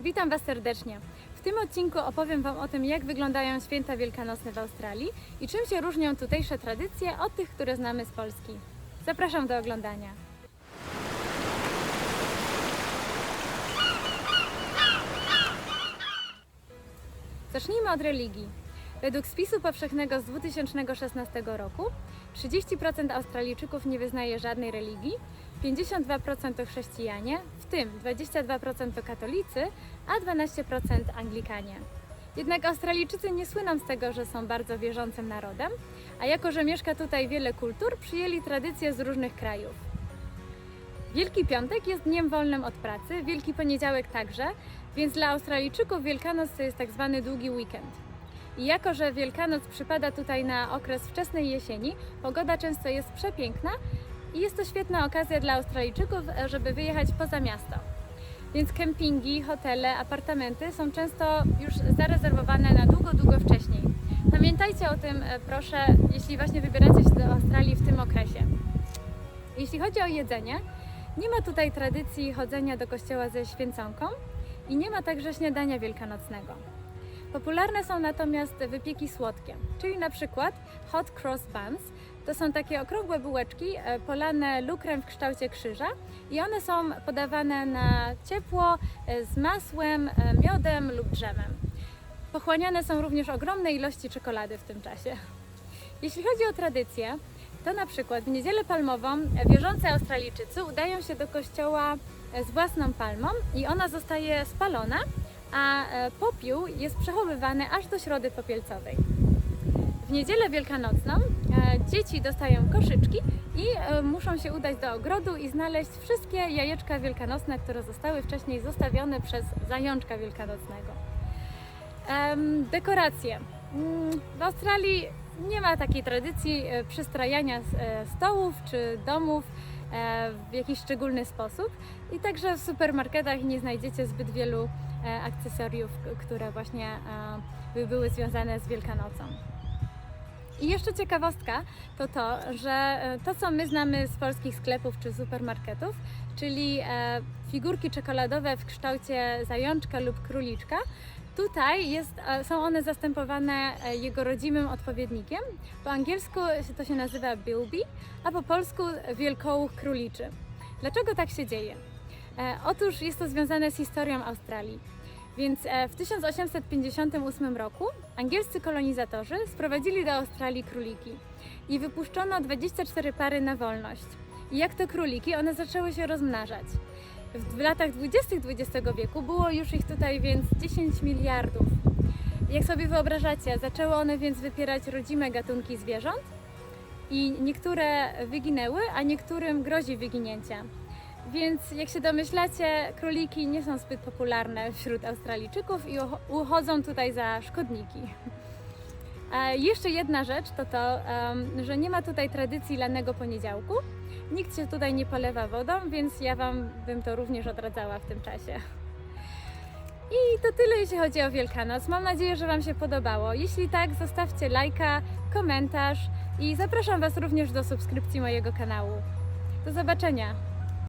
Witam Was serdecznie. W tym odcinku opowiem Wam o tym, jak wyglądają święta wielkanocne w Australii i czym się różnią tutejsze tradycje od tych, które znamy z Polski. Zapraszam do oglądania. Zacznijmy od religii. Według spisu powszechnego z 2016 roku 30% Australijczyków nie wyznaje żadnej religii, 52% to chrześcijanie, w tym 22% to katolicy, a 12% Anglikanie. Jednak Australijczycy nie słyną z tego, że są bardzo wierzącym narodem, a jako że mieszka tutaj wiele kultur, przyjęli tradycje z różnych krajów. Wielki Piątek jest dniem wolnym od pracy, Wielki Poniedziałek także, więc dla Australijczyków Wielkanoc to jest tak zwany długi weekend. I jako, że Wielkanoc przypada tutaj na okres wczesnej jesieni, pogoda często jest przepiękna i jest to świetna okazja dla Australijczyków, żeby wyjechać poza miasto. Więc kempingi, hotele, apartamenty są często już zarezerwowane na długo, długo wcześniej. Pamiętajcie o tym, e, proszę, jeśli właśnie wybieracie się do Australii w tym okresie. Jeśli chodzi o jedzenie, nie ma tutaj tradycji chodzenia do kościoła ze święconką i nie ma także śniadania wielkanocnego. Popularne są natomiast wypieki słodkie, czyli na przykład hot cross buns. To są takie okrągłe bułeczki e, polane lukrem w kształcie krzyża i one są podawane na ciepło e, z masłem, e, miodem lub drzemem. Pochłaniane są również ogromne ilości czekolady w tym czasie. Jeśli chodzi o tradycje, to na przykład w niedzielę palmową wierzący Australijczycy udają się do kościoła z własną palmą i ona zostaje spalona, a e, popiół jest przechowywany aż do środy popielcowej. W niedzielę wielkanocną e, dzieci dostają koszyczki i e, muszą się udać do ogrodu i znaleźć wszystkie jajeczka wielkanocne, które zostały wcześniej zostawione przez zajączka wielkanocnego. Dekoracje. Mm, W Australii nie ma takiej tradycji e, przystrajania e, stołów czy domów e, w jakiś szczególny sposób i także w supermarketach nie znajdziecie zbyt wielu akcesoriów, które właśnie by były związane z Wielkanocą. I jeszcze ciekawostka to to, że to co my znamy z polskich sklepów czy supermarketów, czyli figurki czekoladowe w kształcie zajączka lub króliczka, Tutaj jest, są one zastępowane e, jego rodzimym odpowiednikiem. Po angielsku to się nazywa bilby, a po polsku wielkołuch króliczy. Dlaczego tak się dzieje? E, Otóż jest to związane z historią Australii. Więc e, w 1858 roku angielscy kolonizatorzy sprowadzili do Australii króliki i wypuszczono 24 pary na wolność. I jak to króliki, one zaczęły się rozmnażać. W latach 20. XX wieku było już ich tutaj więc 10 miliardów. Jak sobie wyobrażacie, zaczęły one więc wypierać rodzime gatunki zwierząt i niektóre wyginęły, a niektórym grozi wyginięcie. Więc jak się domyślacie, króliki nie są zbyt popularne wśród Australijczyków i ucho- uchodzą tutaj za szkodniki. A jeszcze jedna rzecz to to, że nie ma tutaj tradycji lanego poniedziałku. Nikt się tutaj nie polewa wodą, więc ja Wam bym to również odradzała w tym czasie. I to tyle, jeśli chodzi o Wielkanoc. Mam nadzieję, że Wam się podobało. Jeśli tak, zostawcie lajka, komentarz i zapraszam Was również do subskrypcji mojego kanału. Do zobaczenia!